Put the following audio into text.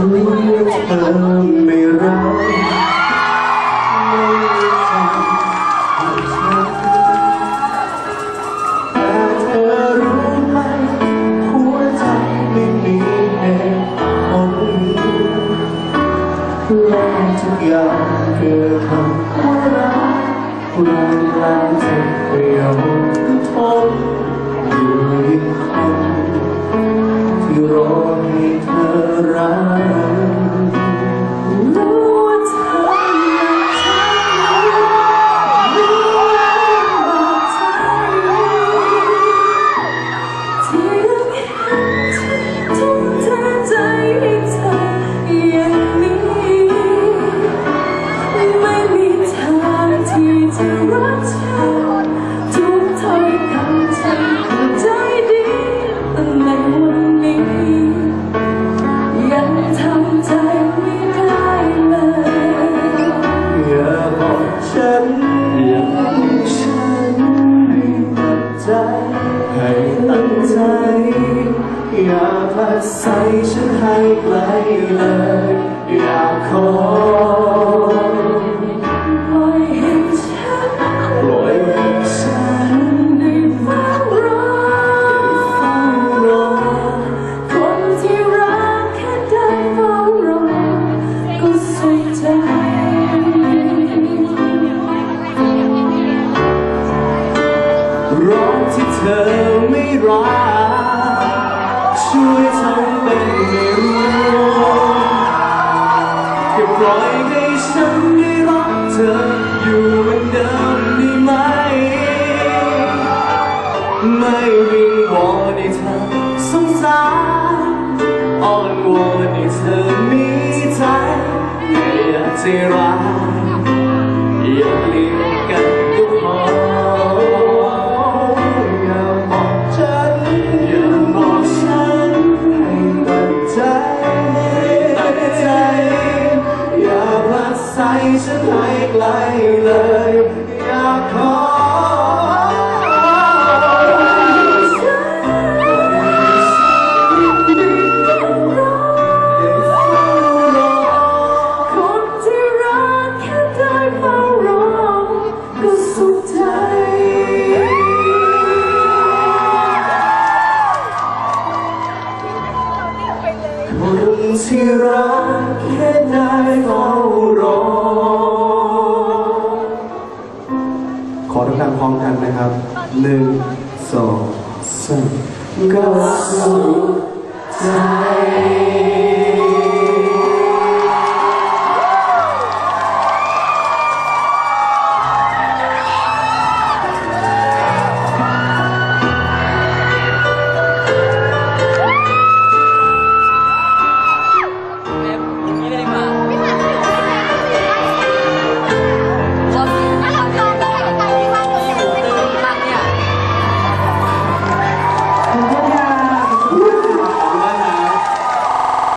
เธอไม่รักไม่ทำให้ฉันแต่เธอรู้ไหมหัวใจไม่มีเหตุผลลงทุกอย่างเพื่อทำให้รักรายล้งเจเปรียวทนยู่อีคนที่รอให้เธอ รัก ฉันอย่างฉันให้ตัดใจให้ตั้งใจ อย่าพัดใส่ฉันให้ไกลเลย อยากขอ รักช่วยทำเป็นไม่รู้แค่ปล่อยให้ฉันได้รักเธออยู่เหมือนเดิมได้ไหม ไม่วิงวอนให้เธอสงสารอ้อนวอนให้เธอมีใจไม่อยากใจร้ายอย่าเลียดกัน ใส่ฉันให้ไกลเลย อยากขอคนที่รักแค่ได้เฝ้ารอก็สุขใจคน นะครับหนึ่งสองสามก็สุขใจ